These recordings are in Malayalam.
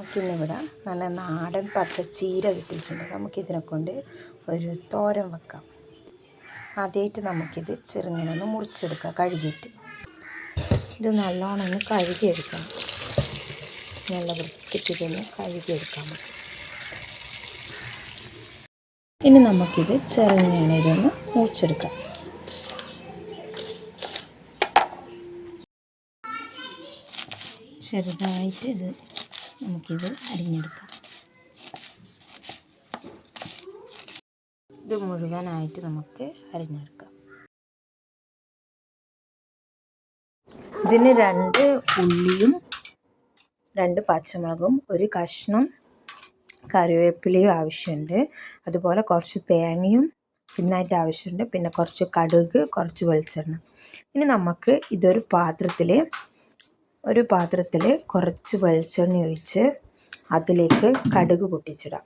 നമുക്കിന്നിവിടെ നല്ല നാടൻ പച്ചച്ചീര കിട്ടിയിട്ടുണ്ട്. നമുക്കിതിനെ കൊണ്ട് ഒരു തോരൻ വെക്കാം. ആദ്യമായിട്ട് നമുക്കിത് ചെറുങ്ങനെ ഒന്ന് മുറിച്ചെടുക്കാം കഴുകിയിട്ട്. ഇത് നല്ലോണം ഒന്ന് കഴുകിയെടുക്കണം നല്ല വൃത്തിക്ക് ഇതൊന്ന് കഴുകിയെടുക്കാൻ പറ്റും ഇനി നമുക്കിത് ചെറുങ്ങനെ ഇതൊന്ന് മുറിച്ചെടുക്കാം. ചെറുതായിട്ട് ഇത് നമുക്കിത് അരിഞ്ഞെടുക്കാം. ഇത് മുഴുവനായിട്ട് നമുക്ക് അരിഞ്ഞെടുക്കാം. ഇതിന് രണ്ട് ഉള്ളിയും രണ്ട് പച്ചമുളകും ഒരു കഷ്ണം കറിവേപ്പിലയും ആവശ്യമുണ്ട്. അതുപോലെ കുറച്ച് തേങ്ങയും പിന്നായിട്ട് ആവശ്യമുണ്ട്. പിന്നെ കുറച്ച് കടുക് കുറച്ച് വെളിച്ചെണ്ണ. ഇനി നമുക്ക് ഇതൊരു പാത്രത്തിൽ ഒരു പാത്രത്തിൽ കുറച്ച് വെളിച്ചെണ്ണ ഒഴിച്ച് അതിലേക്ക് കടുക് പൊട്ടിച്ചിടാം.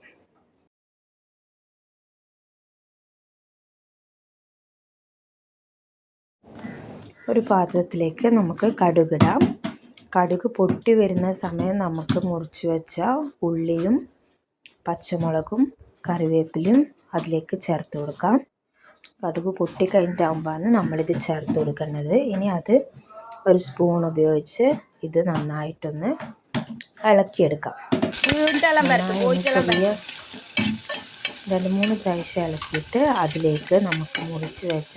ഒരു പാത്രത്തിലേക്ക് നമുക്ക് കടുകിടാം കടുക് പൊട്ടി വരുന്ന സമയം നമുക്ക് മുറിച്ച് വെച്ച ഉള്ളിയും പച്ചമുളകും കറിവേപ്പിലയും അതിലേക്ക് ചേർത്ത് കൊടുക്കാം. കടുക് പൊട്ടി കഴിഞ്ഞിട്ടാകുമ്പോഴാണ് നമ്മളിത് ചേർത്ത് കൊടുക്കേണ്ടത്. ഇനി അത് ഒരു സ്പൂൺ ഉപയോഗിച്ച് ഇത് നന്നായിട്ടൊന്ന് ഇളക്കിയെടുക്കാം. ചെറിയ രണ്ട് മൂന്ന് പ്രാവശ്യം ഇളക്കിയിട്ട് അതിലേക്ക് നമുക്ക് മുറിച്ച് വെച്ച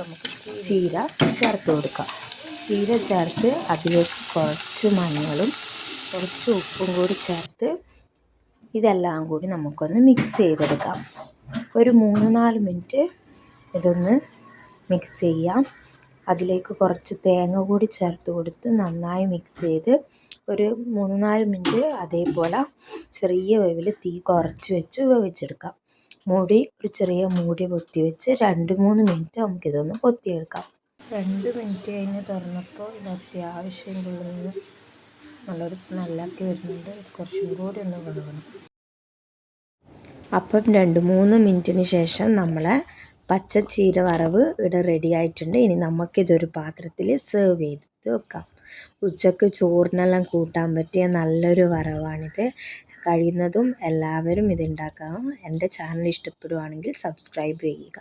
നമുക്ക് ചീര. ചേർത്ത് കൊടുക്കാം. ചീര ചേർത്ത് അതിലേക്ക് കുറച്ച് മഞ്ഞളും കുറച്ച് ഉപ്പും കൂടി ചേർത്ത് ഇതെല്ലാം കൂടി നമുക്കൊന്ന് മിക്സ് ചെയ്തെടുക്കാം. ഒരു മൂന്ന് നാല് മിനിറ്റ് ഇതൊന്ന് മിക്സ് ചെയ്യാം. അതിലേക്ക് കുറച്ച് തേങ്ങ കൂടി ചേർത്ത് കൊടുത്ത് നന്നായി മിക്സ് ചെയ്ത് ഒരു മൂന്ന് നാല് മിനിറ്റ് അതേപോലെ ചെറിയ വേവിൽ തീ കുറച്ച് വെച്ച് വേവിച്ചെടുക്കാം. മൂടി ഒരു ചെറിയ മൂടി പൊത്തി വെച്ച് രണ്ട് മൂന്ന് മിനിറ്റ് നമുക്കിതൊന്ന് പൊത്തിയെടുക്കാം രണ്ട് മിനിറ്റ് കഴിഞ്ഞ് തുറന്നപ്പോൾ ഇത് അത്യാവശ്യം കൊള്ളുന്ന. നല്ലൊരു സ്മെല്ലൊക്കെ വരുന്നുണ്ട്. ഇത് കുറച്ചും കൂടി ഒന്ന് വേവണം അപ്പം രണ്ട് മൂന്ന് മിനിറ്റിന് ശേഷം നമ്മളെ പച്ചച്ചീര വറവ് ഇവിടെ റെഡി ആയിട്ടുണ്ട്. ഇനി നമുക്കിതൊരു പാത്രത്തിൽ സെർവ് ചെയ്തിട്ട് വെക്കാം. ഉച്ചയ്ക്ക് ചോറിനെല്ലാം കൂട്ടാൻ പറ്റിയ നല്ലൊരു വറവാണിത്. കഴിയുന്നതും എല്ലാവരും ഇത് ഉണ്ടാക്കാം. എന്റെ ചാനൽ ഇഷ്ടപ്പെടുവാണെങ്കിൽ സബ്സ്ക്രൈബ് ചെയ്യുക.